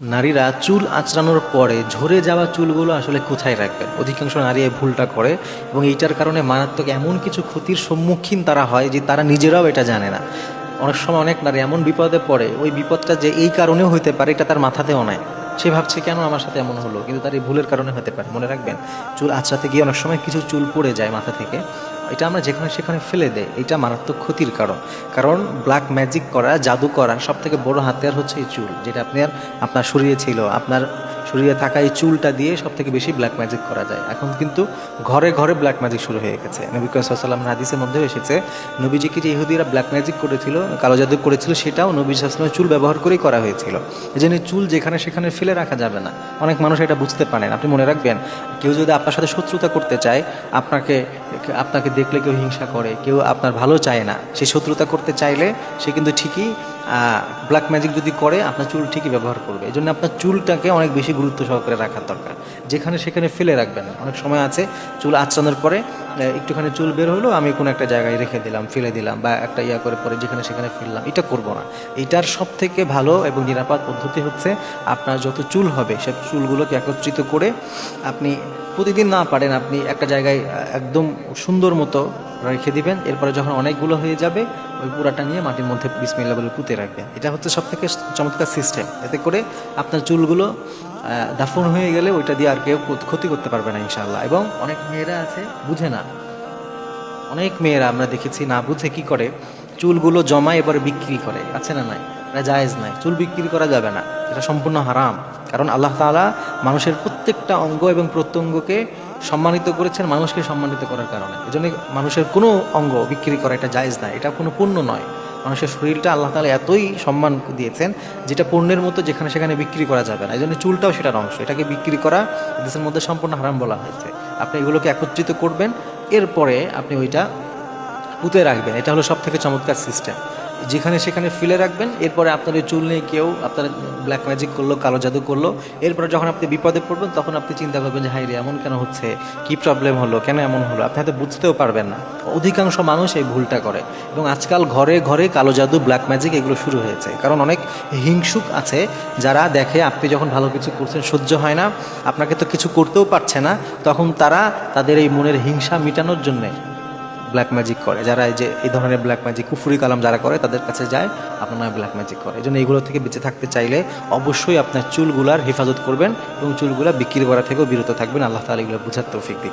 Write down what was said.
নারীরা চুল আঁচড়ানোর পরে ঝরে যাওয়া চুলগুলো আসলে কোথায় রাখবেন অধিকাংশ নারী এই ভুলটা করে এবং এইটার কারণে মারাত্মক এমন কিছু ক্ষতির সম্মুখীন তারা হয় যে তারা নিজেরাও এটা জানে না। অনেক সময় অনেক নারী এমন বিপদে পড়ে, ওই বিপদটা যে এই কারণেও হইতে পারে এটা তার মাথাতেও নাই। সে ভাবছে, কেন আমার সাথে এমন হলো? কিন্তু তার এই ভুলের কারণে হতে পারে। মনে রাখবেন, চুল আঁচড়াতে গিয়ে অনেক সময় কিছু চুল পড়ে যায় মাথা থেকে। এটা আমরা যেখানে সেখানে ফেলে দেয় এটা মারাত্মক ক্ষতির কারণ। কারণ ব্ল্যাক ম্যাজিক করা, জাদু করা সব থেকে বড় হাতিয়ার হচ্ছে এই চুল, যেটা আপনার আপনার শরীরে ছিল, আপনার শরীরে থাকা এই চুলটা দিয়ে সব থেকে বেশি ব্ল্যাক ম্যাজিক করা যায়। এখন কিন্তু ঘরে ঘরে ব্ল্যাক ম্যাজিক শুরু হয়ে গেছে। নবী সাল্লাম হাদিসের মধ্যে এসেছে, নবীজিকে যে ইহুদিরা ব্ল্যাক ম্যাজিক করেছিল, কালো জাদু করেছিল, সেটাও নবী সাল্লামের চুল ব্যবহার করেই করা হয়েছিল। এই জন্য চুল যেখানে সেখানে ফেলে রাখা যাবে না। অনেক মানুষ এটা বুঝতে পারেন। আপনি মনে রাখবেন, কেউ যদি আপনার সাথে শত্রুতা করতে চায়, আপনাকে আপনাকে দেখলে কেউ হিংসা করে, কেউ আপনার ভালো চায় না, সে শত্রুতা করতে চাইলে সে কিন্তু ঠিকই ব্ল্যাক ম্যাজিক যদি করে, আপনার চুল ঠিকই ব্যবহার করবে। এই জন্য আপনার চুলটাকে অনেক বেশি গুরুত্ব সহকারে রাখার দরকার। যেখানে সেখানে ফেলে রাখবেন না। অনেক সময় আছে, চুল আঁচড়ানোর পরে একটুখানি চুল বের হলো, আমি কোনো একটা জায়গায় রেখে দিলাম, ফেলে দিলাম, বা একটা ইয়া করে পরে যেখানে সেখানে ফেললাম, এটা করব না। এটার সব থেকে ভালো এবং নিরাপদ পদ্ধতি হচ্ছে, আপনার যত চুল হবে, সব চুলগুলোকে একত্রিত করে আপনি প্রতিদিন না পারেন, আপনি একটা জায়গায় একদম সুন্দর মতো রেখে দিবেন, এরপরে যখন অনেকগুলো হয়ে যাবে, ওই পুরাটা নিয়ে মাটির মধ্যে বিসমিল্লা বলে পুঁতে রাখবেন। এটা হচ্ছে সব থেকে চমৎকার সিস্টেম এতে করে আপনার চুলগুলো দাফন হয়ে গেলে ওইটা দিয়ে আর কেউ ক্ষতি করতে পারবে না ইনশাল্লাহ এবং অনেক মেয়েরা আছে, বুঝে না। অনেক মেয়েরা আমরা দেখেছি না বুঝে কি করে, চুলগুলো জমায় এবারে বিক্রি করে। আছে না নাই? এটা জায়েজ নাই। চুল বিক্রি করা যাবে না। এটা সম্পূর্ণ হারাম। কারণ আল্লাহ তাআলা মানুষের প্রত্যেকটা অঙ্গ এবং প্রত্যঙ্গকে সম্মানিত করেছেন মানুষকে সম্মানিত করার কারণে। এই জন্য মানুষের কোনো অঙ্গ বিক্রি করা এটা জায়েজ নাই এটা কোনো পণ্য নয়। মানুষের শরীরটা আল্লাহ তাআলা এতই সম্মান দিয়েছেন, যেটা পণ্যের মতো যেখানে সেখানে বিক্রি করা যাবে না। এই জন্য চুলটাও সেটার অংশ, এটাকে বিক্রি করা দেশের মধ্যে সম্পূর্ণ হারাম বলা হয়েছে। আপনি এগুলোকে একত্রিত করবেন, এরপরে আপনি ওইটা পুঁতে রাখবেন। এটা হলো সব থেকে চমৎকার সিস্টেম যেখানে সেখানে ফেলে রাখবেন, এরপরে আপনার এই চুল নিয়ে কেউ আপনার ব্ল্যাক ম্যাজিক করল, কালো জাদু করল, এরপরে যখন আপনি বিপদে পড়বেন, তখন আপনি চিন্তা করবেন যে হাই রে, এমন কেন হচ্ছে? কি প্রবলেম হলো? কেন এমন হলো? আপনি হয়তো বুঝতেও পারবেন না। অধিকাংশ মানুষ এই ভুলটা করে। এবং আজকাল ঘরে ঘরে কালো জাদু ব্ল্যাক ম্যাজিক এগুলো শুরু হয়েছে। কারণ অনেক হিংসুক আছে যারা দেখে, আপনি যখন ভালো কিছু করছেন, সহ্য হয় না। আপনাকে তো কিছু করতেও পারছে না। তখন তারা তাদের এই মনের হিংসা মেটানোর জন্যে ব্ল্যাক ম্যাজিক করে। যারা এই যে, এই ধরনের ব্ল্যাক ম্যাজিক কুফুরি কালাম যারা করে, তাদের কাছে যায়, আপনারা ব্ল্যাক ম্যাজিক করে। এই জন্য এইগুলো থেকে বেঁচে থাকতে চাইলে অবশ্যই আপনার চুলগুলার হেফাজত করবেন এবং চুলগুলা বিক্রি করা থেকেও বিরত থাকবেন। আল্লাহ তালা এগুলো বুঝার তৌফিক দিন